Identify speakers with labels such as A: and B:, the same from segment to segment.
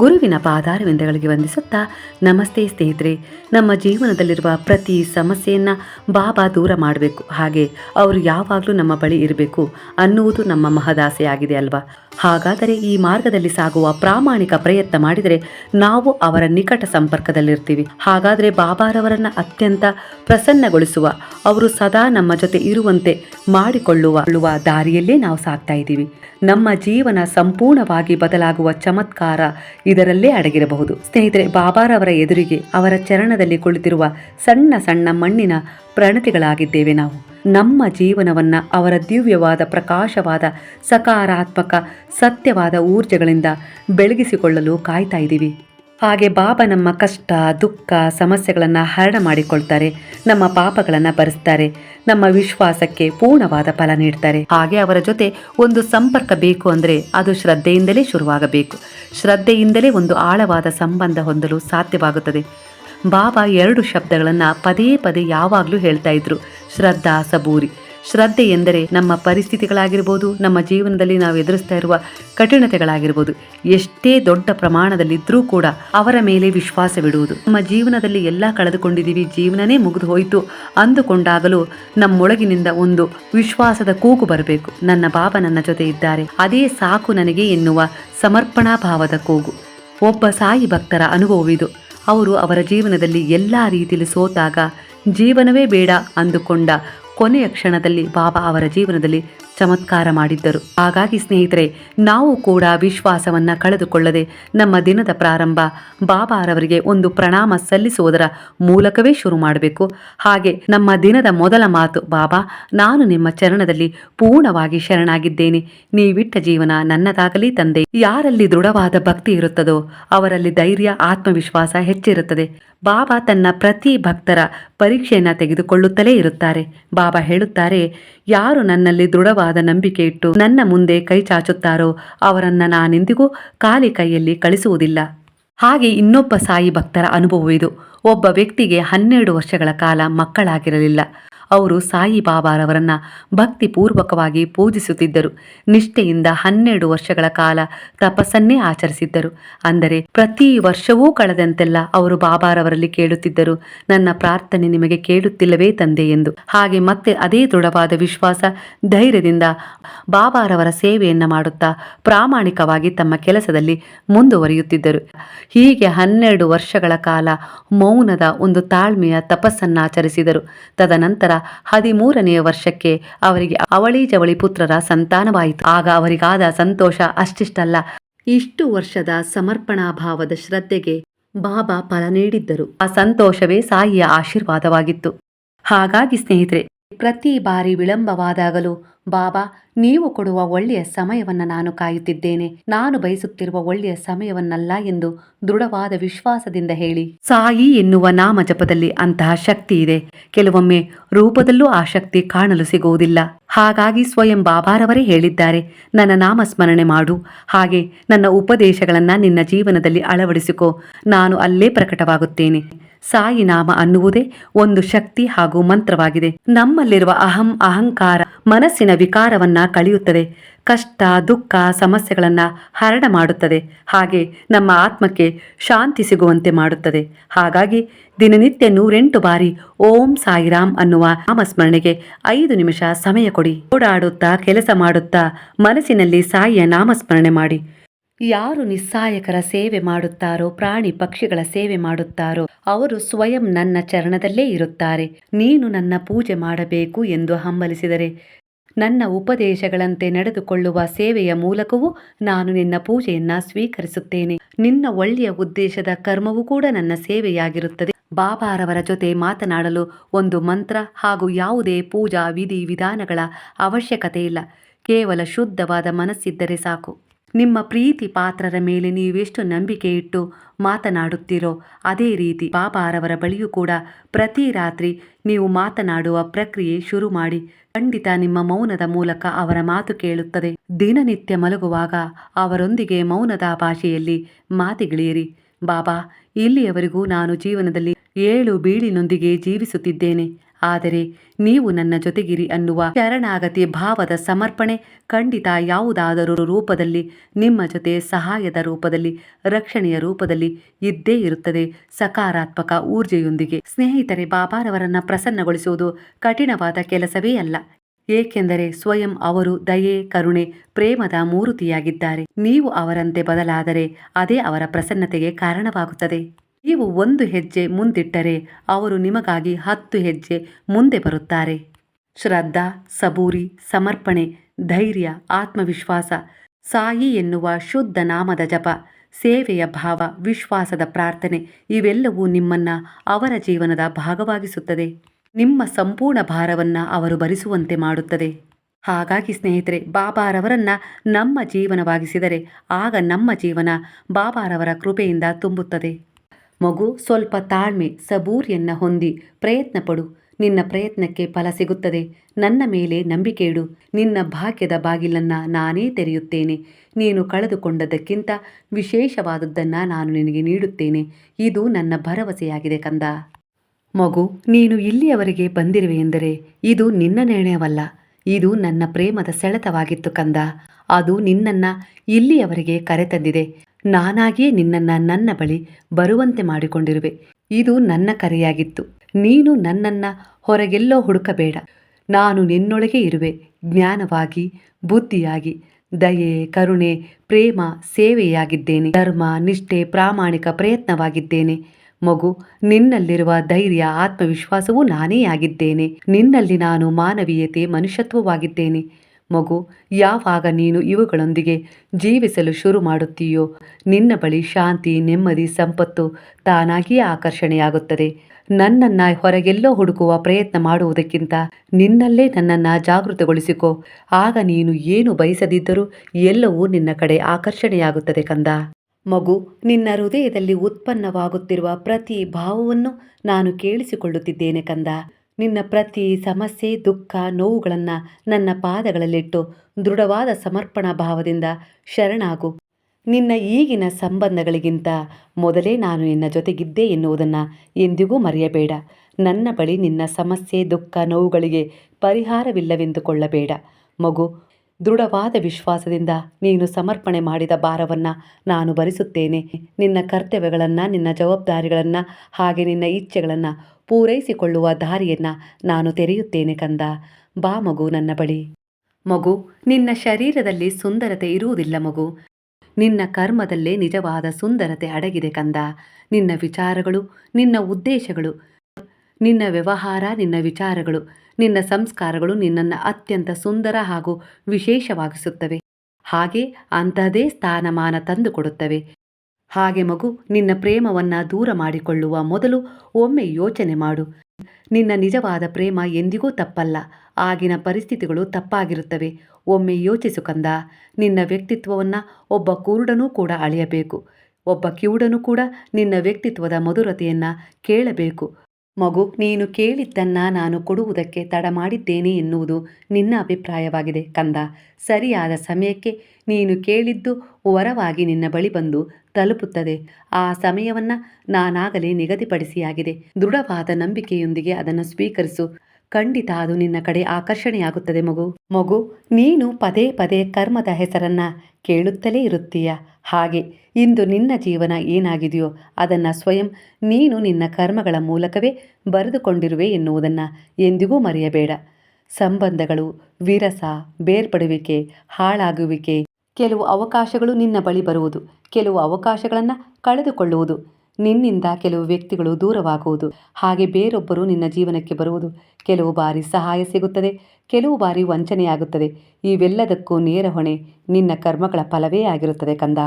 A: ಗುರುವಿನ ಪಾದಾರವಿಂದಗಳಿಗೆ ವಂದಿಸುತ್ತಾ, ನಮಸ್ತೆ ಸ್ನೇಹಿತರೆ. ನಮ್ಮ ಜೀವನದಲ್ಲಿರುವ ಪ್ರತಿ ಸಮಸ್ಯೆಯನ್ನು ಬಾಬಾ ದೂರ ಮಾಡಬೇಕು. ಹಾಗೆ ಅವರು ಯಾವಾಗಲೂ ನಮ್ಮ ಬಳಿ ಇರಬೇಕು ಅನ್ನುವುದು ನಮ್ಮ ಮಹದಾಸೆಯಾಗಿದೆ ಅಲ್ವಾ? ಹಾಗಾದರೆ ಈ ಮಾರ್ಗದಲ್ಲಿ ಸಾಗುವ ಪ್ರಾಮಾಣಿಕ ಪ್ರಯತ್ನ ಮಾಡಿದರೆ ನಾವು ಅವರ ನಿಕಟ ಸಂಪರ್ಕದಲ್ಲಿರ್ತೀವಿ. ಹಾಗಾದರೆ ಬಾಬಾರವರನ್ನ ಅತ್ಯಂತ ಪ್ರಸನ್ನಗೊಳಿಸುವ, ಅವರು ಸದಾ ನಮ್ಮ ಜೊತೆ ಇರುವಂತೆ ಮಾಡಿಕೊಳ್ಳುವ ಕೊಳ್ಳುವ ದಾರಿಯಲ್ಲೇ ನಾವು ಸಾಗ್ತಾ ಇದ್ದೀವಿ. ನಮ್ಮ ಜೀವನ ಸಂಪೂರ್ಣವಾಗಿ ಬದಲಾಗುವ ಚಮತ್ಕಾರ ಇದರಲ್ಲೇ ಅಡಗಿರಬಹುದು. ಸ್ನೇಹಿತರೆ, ಬಾಬಾರವರ ಎದುರಿಗೆ ಅವರ ಚರಣದಲ್ಲಿ ಕುಳಿತಿರುವ ಸಣ್ಣ ಸಣ್ಣ ಮಣ್ಣಿನ ಪ್ರಣತಿಗಳಾಗಿದ್ದೇವೆ ನಾವು. ನಮ್ಮ ಜೀವನವನ್ನ ಅವರ ದಿವ್ಯವಾದ ಪ್ರಕಾಶವಾದ ಸಕಾರಾತ್ಮಕ ಸತ್ಯವಾದ ಊರ್ಜೆಗಳಿಂದ ಬೆಳಗಿಸಿಕೊಳ್ಳಲು ಕಾಯ್ತಾ ಇದ್ದೀವಿ. ಹಾಗೆ ಬಾಬಾ ನಮ್ಮ ಕಷ್ಟ, ದುಃಖ, ಸಮಸ್ಯೆಗಳನ್ನು ಹರಣ ಮಾಡಿಕೊಳ್ತಾರೆ. ನಮ್ಮ ಪಾಪಗಳನ್ನು ಭರಿಸ್ತಾರೆ ನಮ್ಮ ವಿಶ್ವಾಸಕ್ಕೆ ಪೂರ್ಣವಾದ ಫಲ ನೀಡ್ತಾರೆ. ಹಾಗೆ ಅವರ ಜೊತೆ ಒಂದು ಸಂಪರ್ಕ ಬೇಕು ಅಂದರೆ ಅದು ಶ್ರದ್ಧೆಯಿಂದಲೇ ಶುರುವಾಗಬೇಕು. ಶ್ರದ್ಧೆಯಿಂದಲೇ ಒಂದು ಆಳವಾದ ಸಂಬಂಧ ಹೊಂದಲು ಸಾಧ್ಯವಾಗುತ್ತದೆ. ಬಾಬಾ ಎರಡು ಶಬ್ದಗಳನ್ನು ಪದೇ ಪದೇ ಯಾವಾಗಲೂ ಹೇಳ್ತಾ ಇದ್ರು. ಶ್ರದ್ಧಾ, ಸಬೂರಿ. ಶ್ರದ್ಧೆ ಎಂದರೆ ನಮ್ಮ ಪರಿಸ್ಥಿತಿಗಳಾಗಿರ್ಬೋದು, ನಮ್ಮ ಜೀವನದಲ್ಲಿ ನಾವು ಎದುರಿಸ್ತಾ ಇರುವ ಕಠಿಣತೆಗಳಾಗಿರ್ಬೋದು. ಎಷ್ಟೇ ದೊಡ್ಡ ಪ್ರಮಾಣದಲ್ಲಿದ್ದರೂ ಕೂಡ ಅವರ ಮೇಲೆ ವಿಶ್ವಾಸವಿಡುವುದು ನಮ್ಮ ಜೀವನದಲ್ಲಿ ಎಲ್ಲ ಕಳೆದುಕೊಂಡಿದ್ದೀವಿ, ಜೀವನನೇ ಮುಗಿದು ಹೋಯಿತು ಅಂದುಕೊಂಡಾಗಲೂ ನಮ್ಮೊಳಗಿನಿಂದ ಒಂದು ವಿಶ್ವಾಸದ ಕೂಗು ಬರಬೇಕು. ನನ್ನ ಬಾಬಾ ನನ್ನ ಜೊತೆ ಇದ್ದಾರೆ. ಅದೇ ಸಾಕು ನನಗೆ ಎನ್ನುವ ಸಮರ್ಪಣಾ ಭಾವದ ಕೂಗು. ಒಬ್ಬ ಸಾಯಿ ಭಕ್ತರ ಅನುಭವವಿದು. ಅವರು ಅವರ ಜೀವನದಲ್ಲಿ ಎಲ್ಲ ರೀತಿಯಲ್ಲಿ ಸೋತಾಗ ಜೀವನವೇ ಬೇಡ ಅಂದುಕೊಂಡ ಕೊನೆಯ ಕ್ಷಣದಲ್ಲಿ ಬಾಬಾ ಅವರ ಜೀವನದಲ್ಲಿ ಚಮತ್ಕಾರ ಮಾಡಿದ್ದರು. ಹಾಗಾಗಿ ಸ್ನೇಹಿತರೆ, ನಾವು ಕೂಡ ವಿಶ್ವಾಸವನ್ನ ಕಳೆದುಕೊಳ್ಳದೆ ನಮ್ಮ ದಿನದ ಪ್ರಾರಂಭ ಬಾಬಾರವರಿಗೆ ಒಂದು ಪ್ರಣಾಮ ಸಲ್ಲಿಸುವುದರ ಮೂಲಕವೇ ಶುರು ಮಾಡಬೇಕು. ಹಾಗೆ ನಮ್ಮ ದಿನದ ಮೊದಲ ಮಾತು, ಬಾಬಾ, ನಾನು ನಿಮ್ಮ ಚರಣದಲ್ಲಿ ಪೂರ್ಣವಾಗಿ ಶರಣಾಗಿದ್ದೇನೆ. ನೀವಿಟ್ಟ ಜೀವನ ನನ್ನದಾಗಲಿ ತಂದೆ. ಯಾರಲ್ಲಿ ದೃಢವಾದ ಭಕ್ತಿ ಇರುತ್ತದೋ, ಅವರಲ್ಲಿ ಧೈರ್ಯ, ಆತ್ಮವಿಶ್ವಾಸ ಹೆಚ್ಚಿರುತ್ತದೆ. ಬಾಬಾ ತನ್ನ ಪ್ರತಿ ಭಕ್ತರ ಪರೀಕ್ಷೆಯನ್ನು ತೆಗೆದುಕೊಳ್ಳುತ್ತಲೇ ಇರುತ್ತಾರೆ. ಬಾಬಾ ಹೇಳುತ್ತಾರೆ ಯಾರು ನನ್ನಲ್ಲಿ ದೃಢವಾದ ನಂಬಿಕೆ ಇಟ್ಟು ನನ್ನ ಮುಂದೆ ಕೈ ಚಾಚುತ್ತಾರೋ ಅವರನ್ನ ನಾನೆಂದಿಗೂ ಖಾಲಿ ಕೈಯಲ್ಲಿ ಕಳಿಸುವುದಿಲ್ಲ. ಹಾಗೆ ಇನ್ನೊಬ್ಬ ಸಾಯಿ ಭಕ್ತರ ಅನುಭವವಿದು. ಒಬ್ಬ ವ್ಯಕ್ತಿಗೆ ಹನ್ನೆರಡು ವರ್ಷಗಳ ಕಾಲ ಮಕ್ಕಳಾಗಿರಲಿಲ್ಲ. ಅವರು ಸಾಯಿ ಬಾಬಾರವರನ್ನ ಭಕ್ತಿಪೂರ್ವಕವಾಗಿ ಪೂಜಿಸುತ್ತಿದ್ದರು. ನಿಷ್ಠೆಯಿಂದ ಹನ್ನೆರಡು ವರ್ಷಗಳ ಕಾಲ ತಪಸ್ಸನ್ನೇ ಆಚರಿಸಿದ್ದರು. ಅಂದರೆ ಪ್ರತಿ ವರ್ಷವೂ ಕಳೆದಂತೆಲ್ಲ ಅವರು ಬಾಬಾರವರಲ್ಲಿ ಕೇಳುತ್ತಿದ್ದರು. ನನ್ನ ಪ್ರಾರ್ಥನೆ ನಿಮಗೆ ಕೇಳುತ್ತಿಲ್ಲವೇ ತಂದೆ ಎಂದು. ಹಾಗೆ ಮತ್ತೆ ಅದೇ ದೃಢವಾದ ವಿಶ್ವಾಸ, ಧೈರ್ಯದಿಂದ ಬಾಬಾರವರ ಸೇವೆಯನ್ನ ಮಾಡುತ್ತಾ ಪ್ರಾಮಾಣಿಕವಾಗಿ ತಮ್ಮ ಕೆಲಸದಲ್ಲಿ ಮುಂದುವರಿಯುತ್ತಿದ್ದರು. ಹೀಗೆ ಹನ್ನೆರಡು ವರ್ಷಗಳ ಕಾಲ ಮೌನದ ಒಂದು ತಾಳ್ಮೆಯ ತಪಸ್ಸನ್ನಾಚರಿಸಿದರು. ತದನಂತರ ಹದಿಮೂರನೆಯ ವರ್ಷಕ್ಕೆ ಅವರಿಗೆ ಅವಳಿ ಜವಳಿ ಪುತ್ರರ ಸಂತಾನವಾಯಿತು. ಆಗ ಅವರಿಗಾದ ಸಂತೋಷ ಅಷ್ಟಿಷ್ಟಲ್ಲ. ಇಷ್ಟು ವರ್ಷದ ಸಮರ್ಪಣಾ ಭಾವದ ಶ್ರದ್ಧೆಗೆ ಬಾಬಾ ಫಲ ನೀಡಿದ್ದರು. ಆ ಸಂತೋಷವೇ ಸಾಯಿಯ ಆಶೀರ್ವಾದವಾಗಿತ್ತು. ಹಾಗಾಗಿ ಸ್ನೇಹಿತರೆ ಪ್ರತಿ ಬಾರಿ ವಿಳಂಬವಾದಾಗಲೂ, ಬಾಬಾ, ನೀವು ಕೊಡುವ ಒಳ್ಳೆಯ ಸಮಯವನ್ನ ನಾನು ಕಾಯುತ್ತಿದ್ದೇನೆ. ನಾನು ಬಯಸುತ್ತಿರುವ ಒಳ್ಳೆಯ ಸಮಯವನ್ನಲ್ಲ ಎಂದು ದೃಢವಾದ ವಿಶ್ವಾಸದಿಂದ ಹೇಳಿ. ಸಾಯಿ ಎನ್ನುವ ನಾಮ ಜಪದಲ್ಲಿ ಅಂತಹ ಶಕ್ತಿ ಇದೆ. ಕೆಲವೊಮ್ಮೆ ರೂಪದಲ್ಲೂ ಆ ಶಕ್ತಿ ಕಾಣಲು ಸಿಗುವುದಿಲ್ಲ. ಹಾಗಾಗಿ ಸ್ವಯಂ ಬಾಬಾರವರೇ ಹೇಳಿದ್ದಾರೆ, ನನ್ನ ನಾಮ ಸ್ಮರಣೆ ಮಾಡು. ಹಾಗೆ ನನ್ನ ಉಪದೇಶಗಳನ್ನ ನಿನ್ನ ಜೀವನದಲ್ಲಿ ಅಳವಡಿಸಿಕೋ. ನಾನು ಅಲ್ಲೇ ಪ್ರಕಟವಾಗುತ್ತೇನೆ. ಸಾಯಿ ನಾಮ ಅನ್ನುವುದೇ ಒಂದು ಶಕ್ತಿ ಹಾಗೂ ಮಂತ್ರವಾಗಿದೆ. ನಮ್ಮಲ್ಲಿರುವ ಅಹಂ, ಅಹಂಕಾರ ಮನಸ್ಸಿನ ವಿಕಾರವನ್ನ ಕಳೆಯುತ್ತದೆ. ಕಷ್ಟ, ದುಃಖ, ಸಮಸ್ಯೆಗಳನ್ನ ಹರಣ ಮಾಡುತ್ತದೆ. ಹಾಗೆ ನಮ್ಮ ಆತ್ಮಕ್ಕೆ ಶಾಂತಿ ಸಿಗುವಂತೆ ಮಾಡುತ್ತದೆ. ಹಾಗಾಗಿ ದಿನನಿತ್ಯ ನೂರೆಂಟು ಬಾರಿ ಓಂ ಸಾಯಿರಾಮ್ ಅನ್ನುವ ನಾಮಸ್ಮರಣೆಗೆ ಐದು ನಿಮಿಷ ಸಮಯ ಕೊಡಿ. ಓಡಾಡುತ್ತಾ, ಕೆಲಸ ಮಾಡುತ್ತಾ ಮನಸ್ಸಿನಲ್ಲಿ ಸಾಯಿಯ ನಾಮಸ್ಮರಣೆ ಮಾಡಿ. ಯಾರು ನಿಸ್ಸಾಯಕರ ಸೇವೆ ಮಾಡುತ್ತಾರೋ, ಪ್ರಾಣಿ ಪಕ್ಷಿಗಳ ಸೇವೆ ಮಾಡುತ್ತಾರೋ, ಅವರು ಸ್ವಯಂ ನನ್ನ ಚರಣದಲ್ಲೇ ಇರುತ್ತಾರೆ. ನೀನು ನನ್ನ ಪೂಜೆ ಮಾಡಬೇಕು ಎಂದು ಹಂಬಲಿಸಿದರೆ. ನನ್ನ ಉಪದೇಶಗಳಂತೆ ನಡೆದುಕೊಳ್ಳುವ ಸೇವೆಯ ಮೂಲಕವೂ ನಾನು ನಿನ್ನ ಪೂಜೆಯನ್ನ ಸ್ವೀಕರಿಸುತ್ತೇನೆ. ನಿನ್ನ ಒಳ್ಳೆಯ ಉದ್ದೇಶದ ಕರ್ಮವೂ ಕೂಡ ನನ್ನ ಸೇವೆಯಾಗಿರುತ್ತದೆ. ಬಾಬಾರವರ ಜೊತೆ ಮಾತನಾಡಲು ಒಂದು ಮಂತ್ರ ಹಾಗೂ ಯಾವುದೇ ಪೂಜಾ ವಿಧಿ ವಿಧಾನಗಳ ಅವಶ್ಯಕತೆ ಇಲ್ಲ ಕೇವಲ ಶುದ್ಧವಾದ ಮನಸ್ಸಿದ್ದರೆ ಸಾಕು. ನಿಮ್ಮ ಪ್ರೀತಿ ಪಾತ್ರರ ಮೇಲೆ ನೀವೆಷ್ಟು ನಂಬಿಕೆ ಇಟ್ಟು ಮಾತನಾಡುತ್ತೀರೋ ಅದೇ ರೀತಿ ಬಾಬಾರವರ ಬಳಿಯೂ ಕೂಡ ಪ್ರತಿ ರಾತ್ರಿ ನೀವು ಮಾತನಾಡುವ ಪ್ರಕ್ರಿಯೆ ಶುರು ಮಾಡಿ ಖಂಡಿತ ನಿಮ್ಮ ಮೌನದ ಮೂಲಕ ಅವರ ಮಾತು ಕೇಳುತ್ತದೆ. ದಿನನಿತ್ಯ ಮಲಗುವಾಗ ಅವರೊಂದಿಗೆ ಮೌನದ ಭಾಷೆಯಲ್ಲಿ ಮಾತಿಗಿಳಿಯಿರಿ. ಬಾಬಾ, ಇಲ್ಲಿಯವರೆಗೂ ನಾನು ಜೀವನದಲ್ಲಿ ಏಳು ಬೀಳಿನೊಂದಿಗೆ ಜೀವಿಸುತ್ತಿದ್ದೇನೆ. ಆದರೆ ನೀವು ನನ್ನ ಜೊತೆಗಿರಿ ಅನ್ನುವ ಶರಣಾಗತಿ ಭಾವದ ಸಮರ್ಪಣೆ ಖಂಡಿತ ಯಾವುದಾದರೂ ರೂಪದಲ್ಲಿ, ನಿಮ್ಮ ಜೊತೆ ಸಹಾಯದ ರೂಪದಲ್ಲಿ, ರಕ್ಷಣೆಯ ರೂಪದಲ್ಲಿ ಇದ್ದೇ ಇರುತ್ತದೆ. ಸಕಾರಾತ್ಮಕ ಊರ್ಜೆಯೊಂದಿಗೆ ಸ್ನೇಹಿತರೆ ಬಾಬಾರವರನ್ನ ಪ್ರಸನ್ನಗೊಳಿಸುವುದು ಕಠಿಣವಾದ ಕೆಲಸವೇ ಅಲ್ಲ. ಏಕೆಂದರೆ ಸ್ವಯಂ ಅವರು ದಯೆ, ಕರುಣೆ, ಪ್ರೇಮದ ಮೂರುತಿಯಾಗಿದ್ದಾರೆ. ನೀವು ಅವರಂತೆ ಬದಲಾದರೆ ಅದೇ ಅವರ ಪ್ರಸನ್ನತೆಗೆ ಕಾರಣವಾಗುತ್ತದೆ. ನೀವು ಒಂದು ಹೆಜ್ಜೆ ಮುಂದಿಟ್ಟರೆ ಅವರು ನಿಮಗಾಗಿ ಹತ್ತು ಹೆಜ್ಜೆ ಮುಂದೆ ಬರುತ್ತಾರೆ. ಶ್ರದ್ಧಾ, ಸಬೂರಿ, ಸಮರ್ಪಣೆ, ಧೈರ್ಯ, ಆತ್ಮವಿಶ್ವಾಸ, ಸಾಯಿ ಎನ್ನುವ ಶುದ್ಧ ನಾಮದ ಜಪ, ಸೇವೆಯ ಭಾವ, ವಿಶ್ವಾಸದ ಪ್ರಾರ್ಥನೆ ಇವೆಲ್ಲವೂ ನಿಮ್ಮನ್ನ ಅವರ ಜೀವನದ ಭಾಗವಾಗಿಸುತ್ತದೆ. ನಿಮ್ಮ ಸಂಪೂರ್ಣ ಭಾರವನ್ನ ಅವರು ಭರಿಸುವಂತೆ ಮಾಡುತ್ತದೆ. ಹಾಗಾಗಿ ಸ್ನೇಹಿತರೆ, ಬಾಬಾರವರನ್ನ ನಮ್ಮ ಜೀವನವಾಗಿಸಿದರೆ ಆಗ ನಮ್ಮ ಜೀವನ ಬಾಬಾರವರ ಕೃಪೆಯಿಂದ ತುಂಬುತ್ತದೆ. ಮಗು ಸ್ವಲ್ಪ ತಾಳ್ಮೆ, ಸಬೂರಿಯನ್ನ ಹೊಂದಿ ಪ್ರಯತ್ನ ಪಡು ನಿನ್ನ ಪ್ರಯತ್ನಕ್ಕೆ ಫಲ ಸಿಗುತ್ತದೆ. ನನ್ನ ಮೇಲೆ ನಂಬಿಕೆ ಇಡು. ನಿನ್ನ ಭಾಗ್ಯದ ಬಾಗಿಲನ್ನು ನಾನೇ ತೆರೆಯುತ್ತೇನೆ. ನೀನು ಕಳೆದುಕೊಂಡದಕ್ಕಿಂತ ವಿಶೇಷವಾದದ್ದನ್ನು ನಾನು ನಿನಗೆ ನೀಡುತ್ತೇನೆ. ಇದು ನನ್ನ ಭರವಸೆಯಾಗಿದೆ ಕಂದ. ಮಗು, ನೀನು ಇಲ್ಲಿಯವರೆಗೆ ಬಂದಿರುವೆ ಎಂದರೆ ಇದು ನಿನ್ನ ನಿರ್ಣಯವಲ್ಲ. ಇದು ನನ್ನ ಪ್ರೇಮದ ಸೆಳೆತವಾಗಿತ್ತು ಕಂದ. ಅದು ನಿನ್ನನ್ನು ಇಲ್ಲಿಯವರೆಗೆ ಕರೆತಂದಿದೆ. ನಾನಾಗಿಯೇ ನಿನ್ನನ್ನ ನನ್ನ ಬಳಿ ಬರುವಂತೆ ಮಾಡಿಕೊಂಡಿರುವೆ. ಇದು ನನ್ನ ಕರೆಯಾಗಿತ್ತು. ನೀನು ನನ್ನನ್ನ ಹೊರಗೆಲ್ಲೋ ಹುಡುಕಬೇಡ. ನಾನು ನಿನ್ನೊಳಗೆ ಇರುವೆ. ಜ್ಞಾನವಾಗಿ, ಬುದ್ಧಿಯಾಗಿ, ದಯೆ, ಕರುಣೆ, ಪ್ರೇಮ, ಸೇವೆಯಾಗಿದ್ದೇನೆ. ಧರ್ಮ, ನಿಷ್ಠೆ, ಪ್ರಾಮಾಣಿಕ ಪ್ರಯತ್ನವಾಗಿದ್ದೇನೆ. ಮಗು, ನಿನ್ನಲ್ಲಿರುವ ಧೈರ್ಯ, ಆತ್ಮವಿಶ್ವಾಸವೂ ನಾನೇ ಆಗಿದ್ದೇನೆ. ನಿನ್ನಲ್ಲಿ ನಾನು ಮಾನವೀಯತೆ, ಮನುಷ್ಯತ್ವವಾಗಿದ್ದೇನೆ. ಮಗು, ಯಾವಾಗ ನೀನು ಇವುಗಳೊಂದಿಗೆ ಜೀವಿಸಲು ಶುರು ಮಾಡುತ್ತೀಯೋ, ನಿನ್ನ ಬಳಿ ಶಾಂತಿ, ನೆಮ್ಮದಿ, ಸಂಪತ್ತು ತಾನಾಗಿಯೇ ಆಕರ್ಷಣೆಯಾಗುತ್ತದೆ. ನನ್ನನ್ನು ಹೊರಗೆಲ್ಲೋ ಹುಡುಕುವ ಪ್ರಯತ್ನ ಮಾಡುವುದಕ್ಕಿಂತ ನಿನ್ನಲ್ಲೇ ನನ್ನನ್ನು ಜಾಗೃತಗೊಳಿಸಿಕೋ. ಆಗ ನೀನು ಏನು ಬಯಸದಿದ್ದರೂ ಎಲ್ಲವೂ ನಿನ್ನ ಕಡೆ ಆಕರ್ಷಣೆಯಾಗುತ್ತದೆ ಕಂದ. ಮಗು, ನಿನ್ನ ಹೃದಯದಲ್ಲಿ ಉತ್ಪನ್ನವಾಗುತ್ತಿರುವ ಪ್ರತಿ ಭಾವವನ್ನು ನಾನು ಕೇಳಿಸಿಕೊಳ್ಳುತ್ತಿದ್ದೇನೆ ಕಂದ. ನಿನ್ನ ಪ್ರತಿ ಸಮಸ್ಯೆ, ದುಃಖ, ನೋವುಗಳನ್ನು ನನ್ನ ಪಾದಗಳಲ್ಲಿಟ್ಟು ದೃಢವಾದ ಸಮರ್ಪಣಾ ಭಾವದಿಂದ ಶರಣಾಗು. ನಿನ್ನ ಈಗಿನ ಸಂಬಂಧಗಳಿಗಿಂತ ಮೊದಲೇ ನಾನು ನಿನ್ನ ಜೊತೆಗಿದ್ದೆ ಎನ್ನುವುದನ್ನು ಎಂದಿಗೂ ಮರೆಯಬೇಡ. ನನ್ನ ಬಳಿ ನಿನ್ನ ಸಮಸ್ಯೆ, ದುಃಖ, ನೋವುಗಳಿಗೆ ಪರಿಹಾರವಿಲ್ಲವೆಂದುಕೊಳ್ಳಬೇಡ. ಮಗು ದೃಢವಾದ ವಿಶ್ವಾಸದಿಂದ ನೀನು ಸಮರ್ಪಣೆ ಮಾಡಿದ ಭಾರವನ್ನು ನಾನು ಭರಿಸುತ್ತೇನೆ. ನಿನ್ನ ಕರ್ತವ್ಯಗಳನ್ನು, ನಿನ್ನ ಜವಾಬ್ದಾರಿಗಳನ್ನು ಹಾಗೆ ನಿನ್ನ ಇಚ್ಛೆಗಳನ್ನು ಪೂರೈಸಿಕೊಳ್ಳುವ ದಾರಿಯನ್ನು ನಾನು ತೆರೆಯುತ್ತೇನೆ ಕಂದ. ಬಾ ಮಗು ನನ್ನ ಬಳಿ. ಮಗು, ನಿನ್ನ ಶರೀರದಲ್ಲಿ ಸುಂದರತೆ ಇರುವುದಿಲ್ಲ ಮಗು. ನಿನ್ನ ಕರ್ಮದಲ್ಲೇ ನಿಜವಾದ ಸುಂದರತೆ ಅಡಗಿದೆ ಕಂದ. ನಿನ್ನ ವಿಚಾರಗಳು, ನಿನ್ನ ಉದ್ದೇಶಗಳು, ನಿನ್ನ ವ್ಯವಹಾರ, ನಿನ್ನ ವಿಚಾರಗಳು ನಿನ್ನ ಸಂಸ್ಕಾರಗಳು ನಿನ್ನನ್ನು ಅತ್ಯಂತ ಸುಂದರ ಹಾಗೂ ವಿಶೇಷವಾಗಿಸುತ್ತವೆ. ಹಾಗೆ ಅಂತಹದೇ ಸ್ಥಾನಮಾನ ತಂದುಕೊಡುತ್ತವೆ. ಹಾಗೆ ಮಗು, ನಿನ್ನ ಪ್ರೇಮವನ್ನ ದೂರ ಮಾಡಿಕೊಳ್ಳುವ ಮೊದಲು ಒಮ್ಮೆ ಯೋಚನೆ ಮಾಡು. ನಿನ್ನ ನಿಜವಾದ ಪ್ರೇಮ ಎಂದಿಗೂ ತಪ್ಪಲ್ಲ. ಆಗಿನ ಪರಿಸ್ಥಿತಿಗಳು ತಪ್ಪಾಗಿರುತ್ತವೆ. ಒಮ್ಮೆ ಯೋಚಿಸು ಕಂದ. ನಿನ್ನ ವ್ಯಕ್ತಿತ್ವವನ್ನು ಒಬ್ಬ ಕುರುಡನೂ ಕೂಡ ಅಳೆಯಬೇಕು. ಒಬ್ಬ ಕಿವುಡನೂ ಕೂಡ ನಿನ್ನ ವ್ಯಕ್ತಿತ್ವದ ಮಧುರತೆಯನ್ನು ಕೇಳಬೇಕು. ಮಗು, ನೀನು ಕೇಳಿದ್ದನ್ನ ನಾನು ಕೊಡುವುದಕ್ಕೆ ತಡ ಮಾಡಿದ್ದೇನೆ ಎನ್ನುವುದು ನಿನ್ನ ಅಭಿಪ್ರಾಯವಾಗಿದೆ ಕಂದ. ಸರಿಯಾದ ಸಮಯಕ್ಕೆ ನೀನು ಕೇಳಿದ್ದು ವರವಾಗಿ ನಿನ್ನ ಬಳಿ ಬಂದು ತಲುಪುತ್ತದೆ. ಆ ಸಮಯವನ್ನು ನಾನಾಗಲೇ ನಿಗದಿಪಡಿಸಿಯಾಗಿದೆ. ದೃಢವಾದ ನಂಬಿಕೆಯೊಂದಿಗೆ ಅದನ್ನು ಸ್ವೀಕರಿಸು. ಖಂಡಿತ ಅದು ನಿನ್ನ ಕಡೆ ಆಕರ್ಷಣೆಯಾಗುತ್ತದೆ ಮಗು. ಮಗು, ನೀನು ಪದೇ ಪದೇ ಕರ್ಮದ ಹೆಸರನ್ನ ಕೇಳುತ್ತಲೇ ಇರುತ್ತೀಯ. ಹಾಗೆ, ಇಂದು ನಿನ್ನ ಜೀವನ ಏನಾಗಿದೆಯೋ ಅದನ್ನು ಸ್ವಯಂ ನೀನು ನಿನ್ನ ಕರ್ಮಗಳ ಮೂಲಕವೇ ಬರೆದುಕೊಂಡಿರುವೆ ಎನ್ನುವುದನ್ನು ಎಂದಿಗೂ ಮರೆಯಬೇಡ. ಸಂಬಂಧಗಳು, ವಿರಸ, ಬೇರ್ಪಡುವಿಕೆ, ಹಾಳಾಗುವಿಕೆ, ಕೆಲವು ಅವಕಾಶಗಳು ನಿನ್ನ ಬಳಿ ಬರುವುದು, ಕೆಲವು ಅವಕಾಶಗಳನ್ನು ಕಳೆದುಕೊಳ್ಳುವುದು ನಿನ್ನಿಂದ ಕೆಲವು ವ್ಯಕ್ತಿಗಳು ದೂರವಾಗುವುದು. ಹಾಗೆ ಬೇರೊಬ್ಬರು ನಿನ್ನ ಜೀವನಕ್ಕೆ ಬರುವುದು. ಕೆಲವು ಬಾರಿ ಸಹಾಯ ಸಿಗುತ್ತದೆ, ಕೆಲವು ಬಾರಿ ವಂಚನೆಯಾಗುತ್ತದೆ. ಇವೆಲ್ಲದಕ್ಕೂ ನೇರ ಹೊಣೆ. ನಿನ್ನ ಕರ್ಮಗಳ ಫಲವೇ ಆಗಿರುತ್ತದೆ ಕಂದ.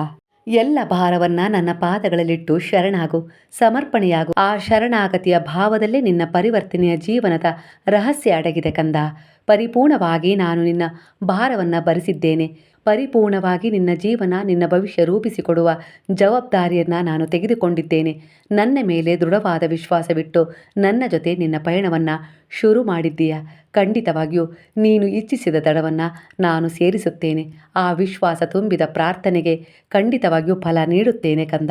A: ಎಲ್ಲ ಭಾರವನ್ನ ನನ್ನ ಪಾದಗಳಲ್ಲಿಟ್ಟು ಶರಣಾಗು, ಸಮರ್ಪಣೆಯಾಗು. ಆ ಶರಣಾಗತಿಯ ಭಾವದಲ್ಲೇ ನಿನ್ನ ಪರಿವರ್ತನೆಯ ಜೀವನದ ರಹಸ್ಯ ಅಡಗಿದೆ ಕಂದ. ಪರಿಪೂರ್ಣವಾಗಿ ನಾನು ನಿನ್ನ ಭಾರವನ್ನು ಭರಿಸಿದ್ದೇನೆ. ಪರಿಪೂರ್ಣವಾಗಿ ನಿನ್ನ ಜೀವನ ನಿನ್ನ ಭವಿಷ್ಯ ರೂಪಿಸಿಕೊಡುವ ಜವಾಬ್ದಾರಿಯನ್ನು ನಾನು ತೆಗೆದುಕೊಂಡಿದ್ದೇನೆ. ನನ್ನ ಮೇಲೆ ದೃಢವಾದ ವಿಶ್ವಾಸವಿಟ್ಟು ನನ್ನ ಜೊತೆ ನಿನ್ನ ಪಯಣವನ್ನು ಶುರು ಮಾಡಿದ್ದೀಯ? ಖಂಡಿತವಾಗಿಯೂ ನೀನು ಇಚ್ಛಿಸಿದ ದಡವನ್ನು ನಾನು ಸೇರಿಸುತ್ತೇನೆ. ಆ ವಿಶ್ವಾಸ ತುಂಬಿದ ಪ್ರಾರ್ಥನೆಗೆ ಖಂಡಿತವಾಗಿಯೂ ಫಲ ನೀಡುತ್ತೇನೆ ಕಂದ.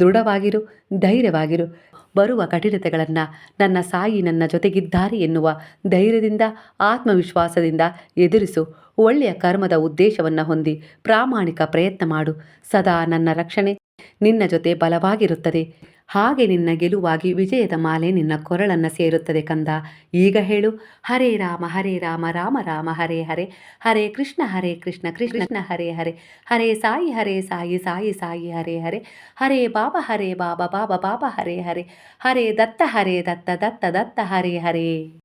A: ದೃಢವಾಗಿರು, ಧೈರ್ಯವಾಗಿರು. ಬರುವ ಕಠಿಣತೆಗಳನ್ನು ನನ್ನ ಸಾಯಿ ನನ್ನ ಜೊತೆಗಿದ್ದಾರೆ ಎನ್ನುವ ಧೈರ್ಯದಿಂದ, ಆತ್ಮವಿಶ್ವಾಸದಿಂದ ಎದುರಿಸು. ಒಳ್ಳೆಯ ಕರ್ಮದ ಉದ್ದೇಶವನ್ನು ಹೊಂದಿ, ಪ್ರಾಮಾಣಿಕ ಪ್ರಯತ್ನ ಮಾಡು. ಸದಾ ನನ್ನ ರಕ್ಷಣೆ ನಿನ್ನ ಜೊತೆ ಬಲವಾಗಿರುತ್ತದೆ. ಹಾಗೆ ನಿನ್ನ ಗೆಲುವಾಗಿ ವಿಜಯದ ಮಾಲೆ ನಿನ್ನ ಕೊರಳನ್ನು ಸೇರುತ್ತದೆ ಕಂದ. ಈಗ ಹೇಳು ಹರೇ ರಾಮ ಹರೇ ರಾಮ ರಾಮ ರಾಮ ಹರೇ ಹರೇ ಹರೇ ಕೃಷ್ಣ ಹರೇ ಕೃಷ್ಣ ಕೃಷ್ಣ ಹರೇ ಹರೇ ಹರೇ ಸಾಯಿ ಹರೇ ಸಾಯಿ ಸಾಯಿ ಸಾಯಿ ಹರೇ ಹರೇ ಹರೇ ಬಾಬಾ ಹರೇ ಬಾಬಾ ಬಾಬಾ ಬಾಬಾ ಹರೇ ಹರೇ ಹರೇ ದತ್ತ ಹರೇ ದತ್ತ ದತ್ತ ದತ್ತ ಹರೇ ಹರೇ.